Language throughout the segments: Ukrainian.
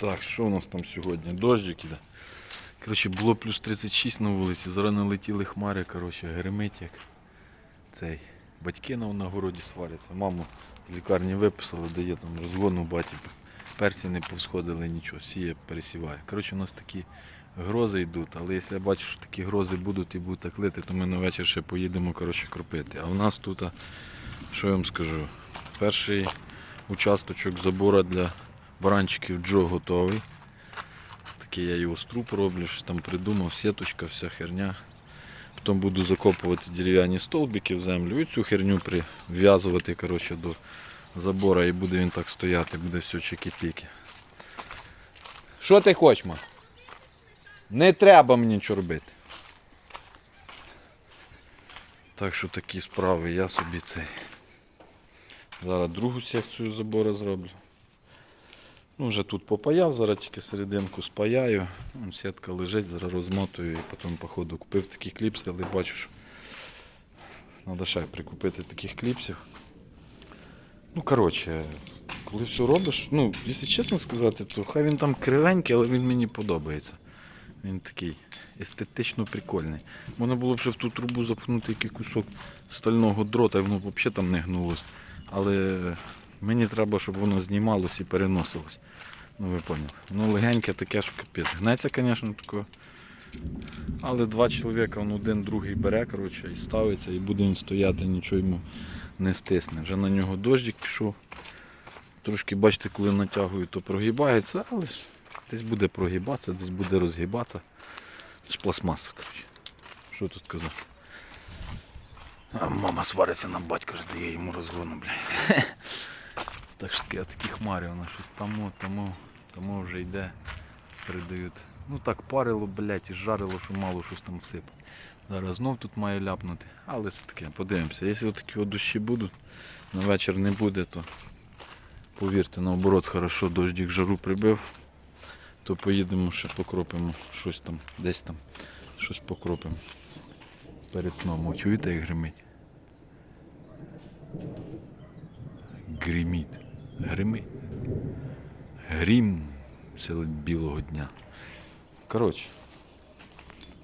Так, що у нас там сьогодні? Дождик іде. Коротше, було плюс 36 на вулиці, зараз налетіли хмари, коротше, гримить як цей. Батьки на, городі сваряться. Маму з лікарні виписали, дає там розгон у баті. Персі не повсходили нічого, сіє пересіває. Коротше, у нас такі грози йдуть, але якщо я бачу, що такі грози будуть і будуть так лити, то ми на вечір ще поїдемо коротше, кропити. А в нас тут, що я вам скажу, перший участочок забора для баранчиків Джо готовий. Такий я його струп роблю, щось там придумав, сіточка, вся херня. Потім буду закопувати дерев'яні столбики в землю і цю херню прив'язувати коротше, до забора і буде він так стояти, буде все чики-піки. Що ти хочеш? Не треба мені нічого робити. Так що такі справи, я собі цей. Зараз другу секцію забору зроблю. Ну, вже тут попаяв, зараз тільки серединку спаяю. Вон сітка лежить, зараз розмотую і потім, походу, купив такі кліпси, але бачу, що треба ще прикупити таких кліпсів. Ну, коротше, коли все робиш, ну, якщо чесно сказати, то хай він там кривенький, але він мені подобається. Він такий естетично прикольний. Можна було б ще в ту трубу запхнути який кусок стального дрота, і воно взагалі там не гнулося. Але мені треба, щоб воно знімалось і переносилось. Ну ви поняли. Воно легеньке таке, що капець. Гнеться, звісно, таке. Але два чоловіка, он один другий бере, коротше, і ставиться, і буде він стояти, нічого йому не стисне. Вже на нього дощик пішов. Трошки бачите, коли натягую, то прогибається, але ж десь буде прогибатися, десь буде розгибатися. Це ж пластмаса, коротше. Що тут казати? А мама свариться на батька, що дає йому розгону, блядь. Так що таке, такі хмари, вона щось тому, тому, тому вже йде, передають. Ну так парило, блядь, і жарило, що мало щось там всипало. Зараз знов тут має ляпнути. Але це таке, подивимося. Якщо такі дощі будуть, на вечір не буде, то повірте, наоборот, хорошо, дождик жару прибив, то поїдемо ще покропимо щось там, десь там, щось покропимо. Перед сном. Чуєте, як гримить? Гримить. Гримить. Грім серед білого дня. Коротше,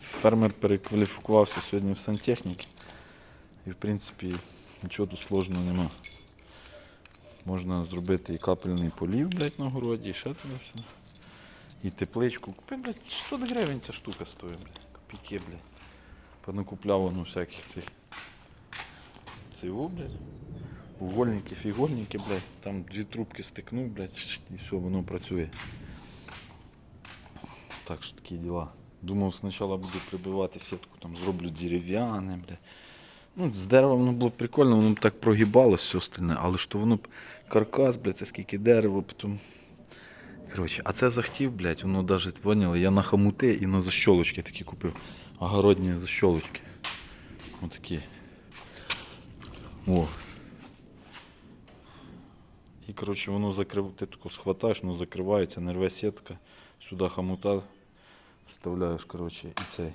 фермер перекваліфікувався сьогодні в сантехніки. І в принципі нічого тут сложного нема. Можна зробити і капельний полів, блядь, на городі, і ще туди все. І тепличку. Блядь, 600 гривень ця штука стоїть, блядь. Копійки, блядь. Понакупляв воно всяких цих. Цей блядь. Угольники, фігольники, блядь. Там дві трубки стикнув, блядь, і все, воно працює. Так що такі діла. Думав, спочатку буду прибивати сітку, там зроблю дерев'яне, блядь. Ну, з дерева воно було б прикольно, воно б так прогибалось все остальне, але що воно б каркас, блядь, це скільки дерева, потім. Коротше, а це захтів, блядь, воно навіть поняли, я на хомути і на защолочки такі купив. Огородні защолочки. Отакі. О. Коротше воно закрив, ти таку схватаєш, воно закривається, не рве сітка, сюди хомута вставляєш, коротше, і цей.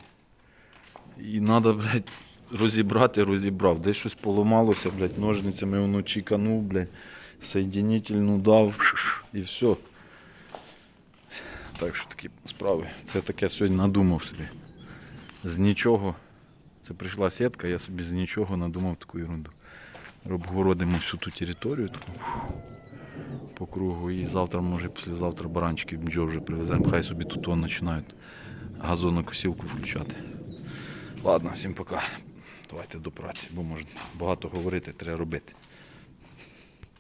І треба, блядь, розібрати, розібрав. Десь щось поламалося, блядь, ножницями воно чіканув, блядь, соєдинительну дав і все. Так що такі справи. Це таке сьогодні надумав собі. З нічого. Це прийшла сітка, я собі з нічого надумав таку ерунду. Обгородимо всю ту територію таку по кругу. І завтра, може, післязавтра баранчики бджо вже привеземо. Хай собі тут вон починають газонокосілку включати. Ладно, всім пока. Давайте до праці, бо можна багато говорити, треба робити.